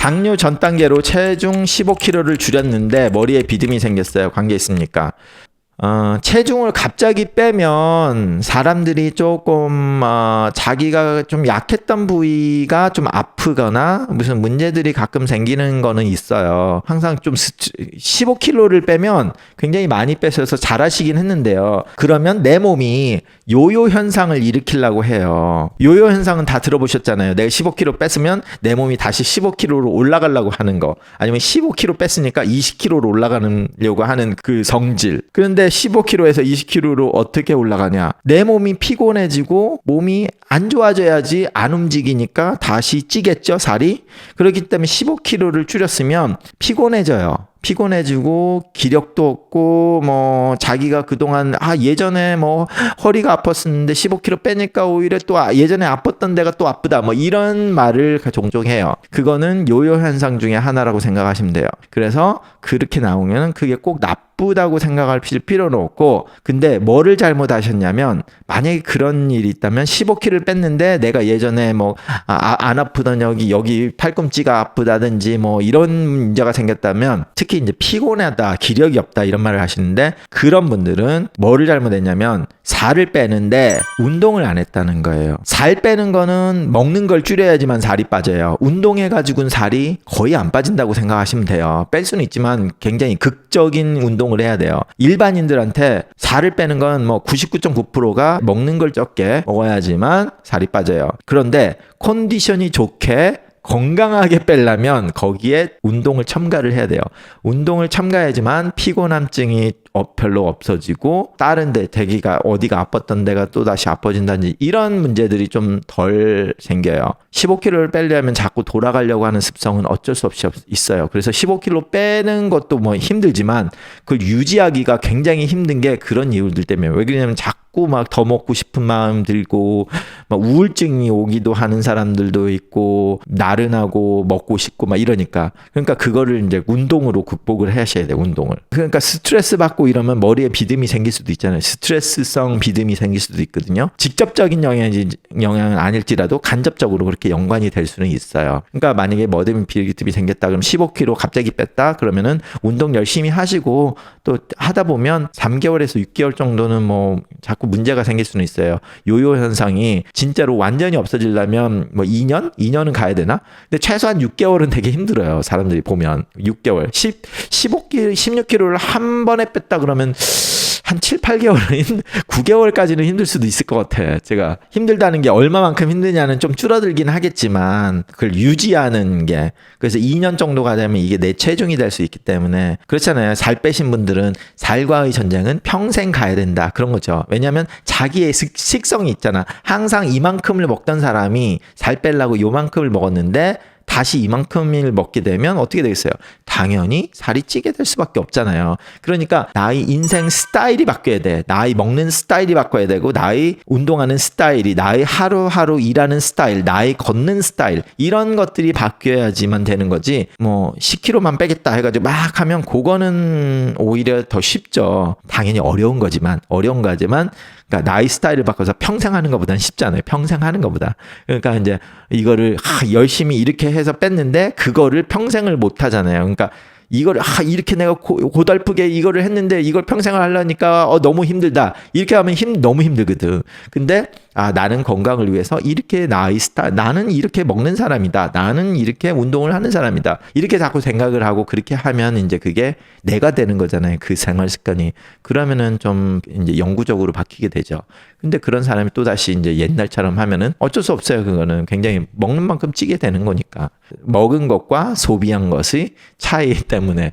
당뇨 전 단계로 체중 15kg를 줄였는데 머리에 비듬이 생겼어요. 관계 있습니까? 어, 체중을 갑자기 빼면 사람들이 조금 어, 자기가 좀 약했던 부위가 좀 아프거나 무슨 문제들이 가끔 생기는 거는 있어요. 항상 좀 15kg를 빼면 굉장히 많이 빼셔서 잘하시긴 했는데요. 그러면 내 몸이 요요 현상을 일으키려고 해요. 요요 현상은 다 들어보셨잖아요. 내가 15kg 뺐으면 내 몸이 다시 15kg로 올라가려고 하는 거. 아니면 15kg 뺐으니까 20kg로 올라가려고 하는 그 성질. 그런데 15kg에서 20kg로 어떻게 올라가냐? 내 몸이 피곤해지고 몸이 안 좋아져야지 안 움직이니까 다시 찌겠죠, 살이? 그렇기 때문에 15kg를 줄였으면 피곤해져요. 피곤해지고 기력도 없고 뭐 자기가 그동안 아 예전에 뭐 허리가 아팠었는데 15kg 빼니까 오히려 또 아- 예전에 아팠던 데가 또 아프다 뭐 이런 말을 종종 해요. 그거는 요요 현상 중에 하나라고 생각하시면 돼요. 그래서 그렇게 나오면 그게 꼭 나 쁘다고 생각할 필- 필요는 없고 근데 뭐를 잘못하셨냐면 만약에 그런 일이 있다면 15kg를 뺐는데 내가 예전에 뭐안 아프던 여기 여기 팔꿈치가 아프다든지 뭐 이런 문제가 생겼다면 특히 이제 피곤하다 기력이 없다 이런 말을 하시는데 그런 분들은 뭐를 잘못했냐면 살을 빼는데 운동을 안 했다는 거예요. 살 빼는 거는 먹는 걸 줄여야지만 살이 빠져요. 운동해 가지고는 살이 거의 안 빠진다고 생각하시면 돼요. 뺄 수는 있지만 굉장히 극적인 운동 을 해야 돼요. 일반인들한테 살을 빼는 건 뭐 99.9%가 먹는 걸 적게 먹어야지만 살이 빠져요. 그런데 컨디션이 좋게 건강하게 빼려면 거기에 운동을 첨가를 해야 돼요. 운동을 첨가해야지만 피곤함증이 어, 별로 없어지고 다른 데 대기가 어디가 아팠던 데가 또 다시 아파진다든지 이런 문제들이 좀 덜 생겨요. 15kg를 빼려면 자꾸 돌아가려고 하는 습성은 어쩔 수 없이 없- 있어요. 그래서 15kg 빼는 것도 뭐 힘들지만 그걸 유지하기가 굉장히 힘든 게 그런 이유들 때문에 왜 그러냐면 자꾸 막 더 먹고 싶은 마음 들고 막 우울증이 오기도 하는 사람들도 있고 나른하고 먹고 싶고 막 이러니까. 그러니까 그거를 이제 운동으로 극복을 하셔야 돼요 운동을. 그러니까 스트레스 받고 이러면 머리에 비듬이 생길 수도 있잖아요. 스트레스성 비듬이 생길 수도 있거든요. 직접적인 영향이 영향은 아닐지라도 간접적으로 그렇게 연관이 될 수는 있어요. 그러니까 만약에 머리 비듬이 생겼다 그럼 15kg 갑자기 뺐다? 그러면은 운동 열심히 하시고 또 하다 보면 3개월에서 6개월 정도는 뭐 자꾸 문제가 생길 수는 있어요. 요요 현상이 진짜로 완전히 없어지려면 뭐 2년? 2년은 가야 되나? 근데 최소한 6개월은 되게 힘들어요. 사람들이 보면 6개월. 10 15kg, 16kg를 한 번에 뺐다 그러면 한 7, 8개월은 9개월까지는 힘들 수도 있을 것 같아. 제가 힘들다는 게 얼마만큼 힘드냐는 좀 줄어들긴 하겠지만 그걸 유지하는 게 그래서 2년 정도가 되면 이게 내 체중이 될 수 있기 때문에 그렇잖아요. 살 빼신 분들은 살과의 전쟁은 평생 가야 된다. 그런 거죠. 왜냐하면 자기의 식- 식성이 있잖아. 항상 이만큼을 먹던 사람이 살 빼려고 요만큼을 먹었는데 다시 이만큼을 먹게 되면 어떻게 되겠어요? 당연히 살이 찌게 될 수밖에 없잖아요. 그러니까 나의 인생 스타일이 바뀌어야 돼. 나의 먹는 스타일이 바꿔야 되고 나의 운동하는 스타일이 나의 하루하루 일하는 스타일, 나의 걷는 스타일 이런 것들이 바뀌어야지만 되는 거지. 뭐 10kg만 빼겠다 해 가지고 막 하면 그거는 오히려 더 쉽죠. 당연히 어려운 거지만 어려운 거지만 그러니까 나의 스타일을 바꿔서 평생 하는 것보다는 쉽잖아요. 평생 하는 것보다. 그러니까 이제 이거를 하, 열심히 이렇게 해서 뺐는데 그거를 평생을 못 하잖아요. 그러니까 이거를 아 이렇게 내가 고, 고달프게 이거를 했는데 이걸 평생을 하려니까 어 너무 힘들다. 이렇게 하면 힘 너무 힘들거든. 근데 아 나는 건강을 위해서 이렇게 나의 스타 나는 이렇게 먹는 사람이다. 나는 이렇게 운동을 하는 사람이다. 이렇게 자꾸 생각을 하고 그렇게 하면 이제 그게 내가 되는 거잖아요. 그 생활 습관이. 그러면은 좀 이제 영구적으로 바뀌게 되죠. 근데 그런 사람이 또 다시 이제 옛날처럼 하면은 어쩔 수 없어요. 그거는 굉장히 먹는 만큼 찌게 되는 거니까. 먹은 것과 소비한 것의 차이 때문에